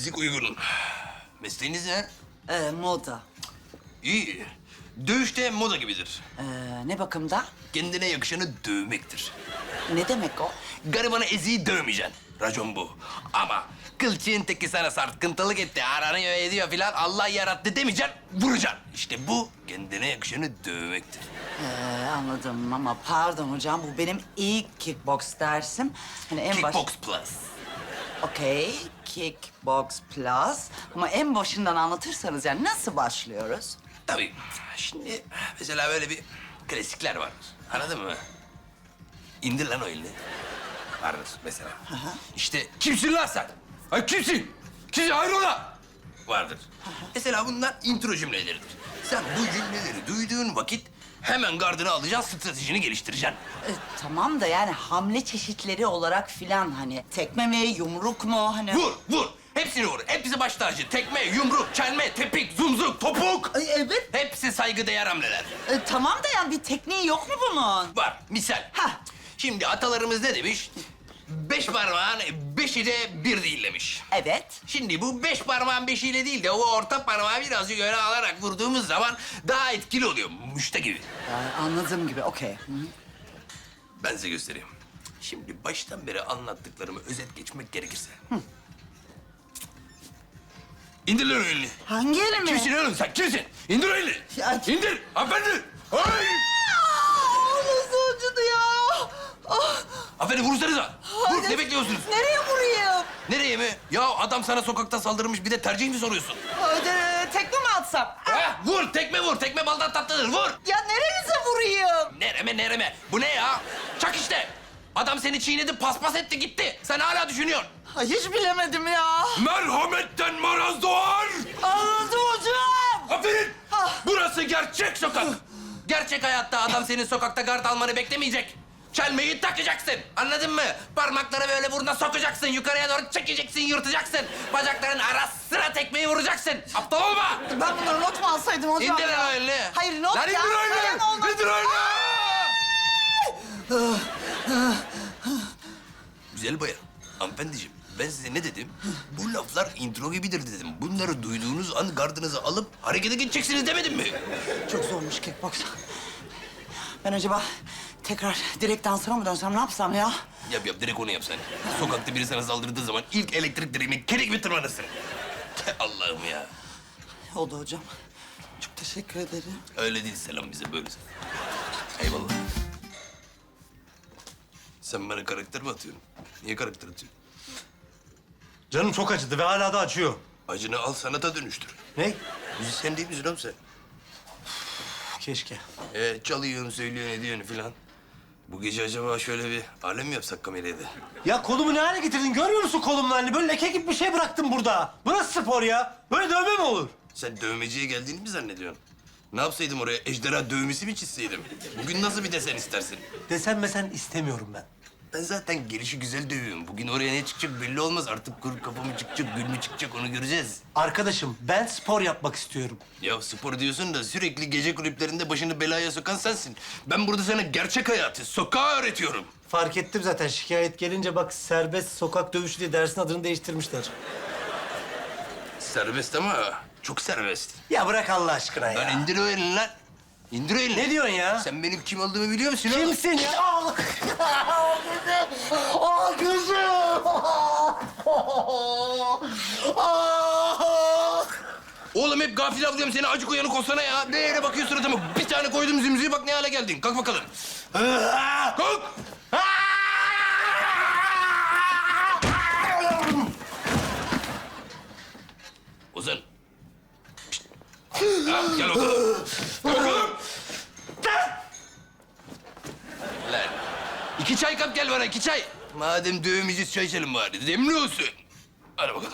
fizik uygun. Mesleğiniz ne? Ee, moda. İyi. Dövüşte moda gibidir. Ee, ne bakımda? Kendine yakışanı dövmektir. Ne demek o? Garibanı eziği dövmeyeceksin. Racon bu. Ama kılçığın teki sana sarkıntılık etti, aranıyor ediyor filan Allah yarattı demeyeceksin, vuracaksın. İşte bu kendine yakışanı dövmektir. Ee, anladım ama pardon hocam bu benim ilk kickbox dersim. Hani en baş... Kickbox Plus. Okey, kickbox plus. Ama en başından anlatırsanız yani nasıl başlıyoruz? Tabii. Şimdi mesela böyle bir klasikler var. Anladın mı? İndir lan o elini. Vardır mesela. İşte kimsin lan sen? Ay kimsin? Kimsin? Hayrola? Vardır. Mesela bunlar intro cümleleridir. Sen bu cümleleri duyduğun vakit hemen gardını alacaksın, stratejini geliştireceksin. Ee, tamam da yani hamle çeşitleri olarak filan hani tekme mi, yumruk mu hani... Vur, vur. Hepsini vur. Hepsi baş tacı. Tekme, yumruk, çelme, tepik, zumzuk, topuk. Ay, evet. Hepsi saygıdeğer hamleler. Ee, tamam da yani bir tekniği yok mu bunun? Var. Misal. Hah. Şimdi atalarımız ne demiş? Beş parmağın beşi de bir değil demiş. Evet. Şimdi bu beş parmağın beşiyle değil de o orta parmağı birazcık öne alarak vurduğumuz zaman daha etkili oluyor. Müşte gibi. Yani anladığım gibi okey. Hı. Ben size göstereyim. Şimdi baştan beri anlattıklarımı özet geçmek gerekirse. İndir lan o elini. Hangi elimi? Kimsin oğlum sen? Kimsin? İndir o elini. Ya- İndir. Hanımefendi. Ay! Aa, nasıl acıdı ya? Ah, Hanımefendi vursanıza. Vur. Ne bekliyorsunuz? Nereye vurayım? Nereye mi? Ya adam sana sokakta saldırmış bir de tercih mi soruyorsun? Hadi, tekme mi atsam? Ah, Ha, vur tekme vur. Tekme baldan tatlıdır. Vur. Ya nerenize vurayım? Nereme nereme. Bu ne ya? Çak işte. Adam seni çiğnedi paspas etti gitti. Sen hala düşünüyorsun. Ay, hiç bilemedim ya. Merhametten maraz doğar. Anladım hocam. Aferin. Ah. Burası gerçek sokak. Gerçek hayatta adam senin sokakta gard almanı beklemeyecek. Çelmeyi takacaksın. Anladın mı? Parmakları böyle burnuna sokacaksın. Yukarıya doğru çekeceksin, yırtacaksın. Bacakların ara sıra tekmeyi vuracaksın. Aptal olma. Ben bunları not mu alsaydım hocam? İndir ya? lan elini. Hayır not Lan ya. indir. Falan olmaz. İndir o elini. Güzel bayan, hanımefendiciğim ben size ne dedim? Bu laflar intro gibidir dedim. Bunları duyduğunuz an gardınızı alıp harekete geçeceksiniz demedim mi? Çok zormuş kickbox. Ben acaba tekrar direkt dansına mı dönsem ne yapsam ya? Yap yap direkt onu yap sen. Sokakta biri sana saldırdığı zaman ilk elektrik direğine kere gibi tırmanırsın. Allah'ım ya. Oldu hocam. Çok teşekkür ederim. Öyle değil selam bize böyle. Eyvallah. Sen bana karakter mi atıyorsun? Niye karakter atıyorsun? Canım çok acıdı ve hala da acıyor. Acını al sanata dönüştür. Ne? Müzisyen değil misin oğlum sen? Keşke. Ee, çalıyorsun, söylüyorsun, ediyorsun filan. Bu gece acaba şöyle bir alem mi yapsak kamerayla? Ya kolumu ne hale getirdin? Görmüyor musun kolumun halini? Böyle leke gibi bir şey bıraktım burada. Bu nasıl spor ya? Böyle dövme mi olur? Sen dövmeciye geldiğini mi zannediyorsun? Ne yapsaydım oraya? Ejderha dövmesi mi çizseydim? Bugün nasıl bir desen istersin? Desen mesen istemiyorum ben. Ben zaten gelişi güzel dövüyorum. Bugün oraya ne çıkacak belli olmaz. Artık kuru kafa mı çıkacak, gül mü çıkacak onu göreceğiz. Arkadaşım ben spor yapmak istiyorum. Ya spor diyorsun da sürekli gece kulüplerinde başını belaya sokan sensin. Ben burada sana gerçek hayatı, sokağı öğretiyorum. Fark ettim zaten şikayet gelince bak serbest sokak dövüşü diye dersin adını değiştirmişler. Serbest ama çok serbest. Ya bırak Allah aşkına Lan ya. indir o elini lan. İndir elini. Ne diyorsun ya? Sen benim kim olduğumu biliyor musun? oğlum? Kimsin ya? Ah! Ah gözüm! Ah! Oğlum hep gafil avlıyorum seni. Acık uyanık olsana ya. Ne yere bakıyorsun suratıma? Bir tane koydum zümzüğü bak ne hale geldin. Kalk bakalım. Kalk. Ozan. Pişt. Ha, gel bakalım. Gel bakalım. Lan. İki çay kap gel bana, iki çay. Madem dövmeyeceğiz çay içelim bari. Demli olsun. Hadi bakalım.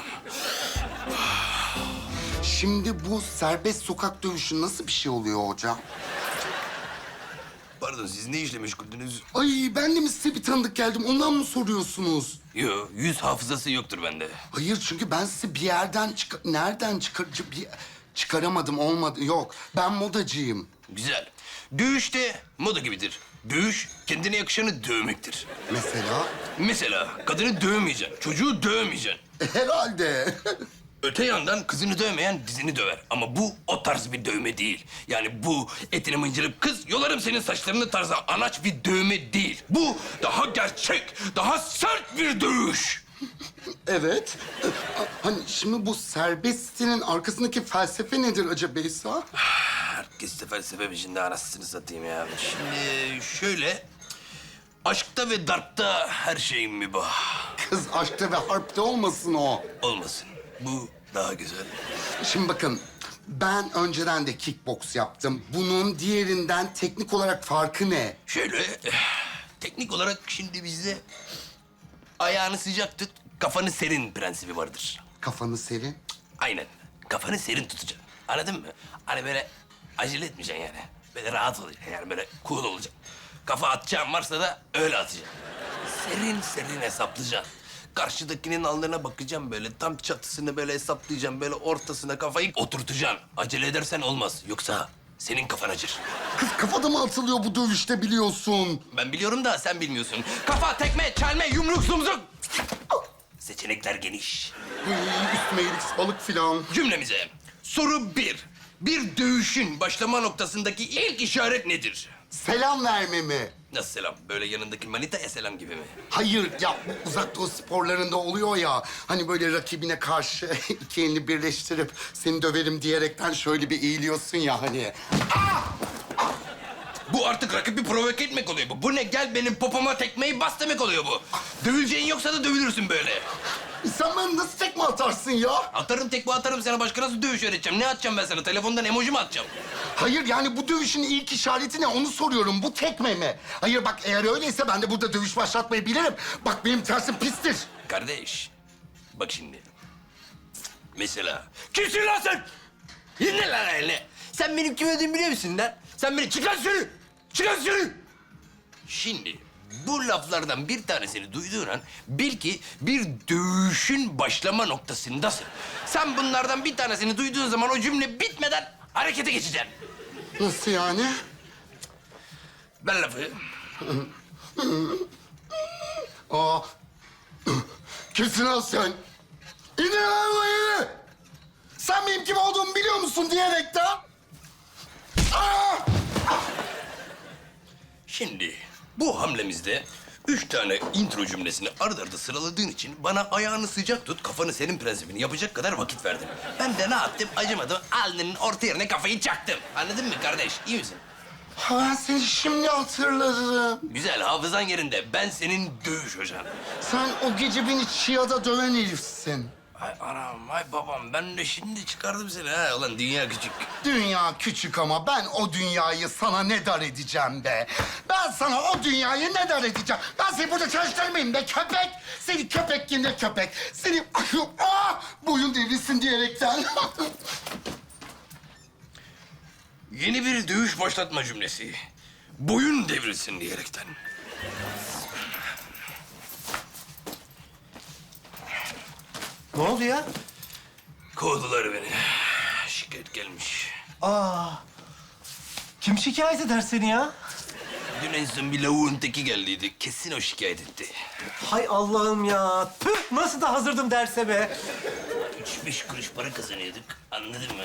Şimdi bu serbest sokak dövüşü nasıl bir şey oluyor hocam? Pardon, siz ne işle meşguldünüz? Ay ben de mi size bir tanıdık geldim ondan mı soruyorsunuz? Yo, yüz hafızası yoktur bende. Hayır çünkü ben sizi bir yerden çıkar... Nereden çıkar... Bir... Çıkaramadım olmadı. Yok ben modacıyım. Güzel. Dövüşte moda gibidir. Dövüş kendine yakışanı dövmektir. Mesela? Mesela kadını dövmeyeceksin, çocuğu dövmeyeceksin. Herhalde. Öte yandan kızını dövmeyen dizini döver. Ama bu o tarz bir dövme değil. Yani bu etini mıncırıp kız yolarım senin saçlarını tarzı anaç bir dövme değil. Bu daha gerçek, daha sert bir dövüş. evet. Hani şimdi bu serbestinin arkasındaki felsefe nedir acaba İsa? Herkes de felsefe peşinde anasını satayım ya. Şimdi şöyle... Aşkta ve darpta her şeyin mübah. Kız aşkta ve harpte olmasın o. Olmasın. Bu daha güzel. Şimdi bakın, ben önceden de kickbox yaptım. Bunun diğerinden teknik olarak farkı ne? Şöyle, eh, teknik olarak şimdi bizde ayağını sıcak tut, kafanı serin prensibi vardır. Kafanı serin. Aynen. Kafanı serin tutacaksın. Anladın mı? Hani böyle acele etmeyeceksin yani. Böyle rahat olacaksın yani böyle cool olacaksın. Kafa atacağın varsa da öyle atacaksın. Serin serin hesaplayacaksın. Karşıdakinin alnına bakacaksın böyle tam çatısını böyle hesaplayacaksın. Böyle ortasına kafayı oturtacaksın. Acele edersen olmaz. Yoksa senin kafan acır. Kız kafada mı atılıyor bu dövüşte biliyorsun? Ben biliyorum da sen bilmiyorsun. Kafa, tekme, çelme, yumruk, zumzuk. Seçenekler geniş. Üstüme iyilik balık filan. Cümlemize soru bir. Bir dövüşün başlama noktasındaki ilk işaret nedir? Selam verme mi? Nasıl selam? Böyle yanındaki manitaya selam gibi mi? Hayır ya uzak doğu sporlarında oluyor ya. Hani böyle rakibine karşı iki elini birleştirip seni döverim diyerekten şöyle bir eğiliyorsun ya hani. Bu artık rakibi provoke etmek oluyor bu. Bu ne? Gel benim popoma tekmeyi bas demek oluyor bu. Dövüleceğin yoksa da dövülürsün böyle. Sen bana nasıl tekme atarsın ya? Atarım tekme atarım sana. Başka nasıl dövüş öğreteceğim? Ne atacağım ben sana? Telefondan emoji mi atacağım? Hayır yani bu dövüşün ilk işareti ne onu soruyorum. Bu tekme mi? Hayır bak eğer öyleyse ben de burada dövüş başlatmayı bilirim. Bak benim tersim pistir. Kardeş, bak şimdi. Mesela, kimsin lan sen? İndir lan elini. Sen benim kim olduğumu biliyor musun lan? Sen beni çıkar dışarı, çıkar dışarı. Şimdi bu laflardan bir tanesini duyduğun an bil ki bir dövüşün başlama noktasındasın. Sen bunlardan bir tanesini duyduğun zaman o cümle bitmeden harekete geçeceksin. Nasıl yani? Ben lafı Aa. Kesin al sen. İndir arabayı. Sen benim kim olduğumu biliyor musun diyerekten. Aa! Şimdi bu hamlemizde üç tane intro cümlesini arda arda sıraladığın için bana ayağını sıcak tut, kafanı senin prensibini yapacak kadar vakit verdin. Ben de ne yaptım? Acımadım. Alnının orta yerine kafayı çaktım. Anladın mı kardeş? İyi misin? Ha, seni şimdi hatırladım. Güzel, hafızan yerinde. Ben senin dövüş hocan. Sen o gece beni çiğada döven herifsin. Ay anam, ay babam. Ben de şimdi çıkardım seni ha. Ulan dünya küçük. Dünya küçük ama ben o dünyayı sana ne dar edeceğim be? Ben sana o dünyayı ne dar edeceğim? Ben seni burada çalıştırmayayım be köpek. Seni köpek yine köpek. Seni ah, boyun devrilsin diyerekten. Yeni bir dövüş başlatma cümlesi. Boyun devrilsin diyerekten. Ne oldu ya? Kovdular beni. Şikayet gelmiş. Aa. Kim şikayet eder seni ya? Dün en son bir lavuğun teki geldiydi. Kesin o şikayet etti. Hay Allah'ım ya. Püh nasıl da hazırdım derse be. Üç beş kuruş para kazanıyorduk. Anladın mı?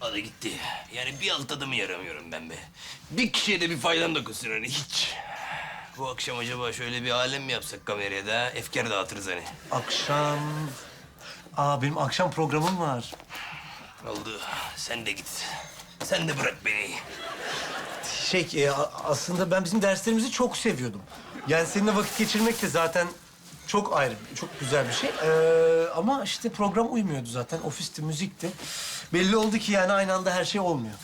O da gitti. Yani bir alt adamı yaramıyorum ben be. Bir kişiye de bir faydam dokunsun hani hiç. Bu akşam acaba şöyle bir alem mi yapsak kameraya da efkar dağıtırız hani. Akşam... Aa benim akşam programım var. Oldu. Sen de git. Sen de bırak beni. Şey e, a- aslında ben bizim derslerimizi çok seviyordum. Yani seninle vakit geçirmek de zaten çok ayrı, çok güzel bir şey. Ee, ama işte program uymuyordu zaten. Ofisti, müzikti. Belli oldu ki yani aynı anda her şey olmuyor.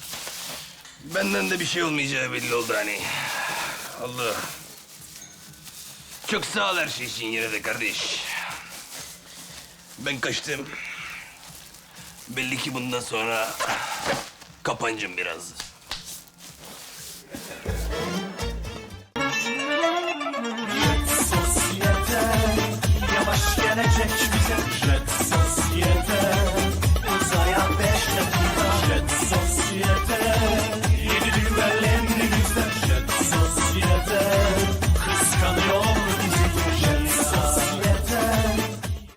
Benden de bir şey olmayacağı belli oldu hani. Allah. Çok sağ ol her şey için yine de kardeş. Ben kaçtım. Belli ki bundan sonra kapancım biraz.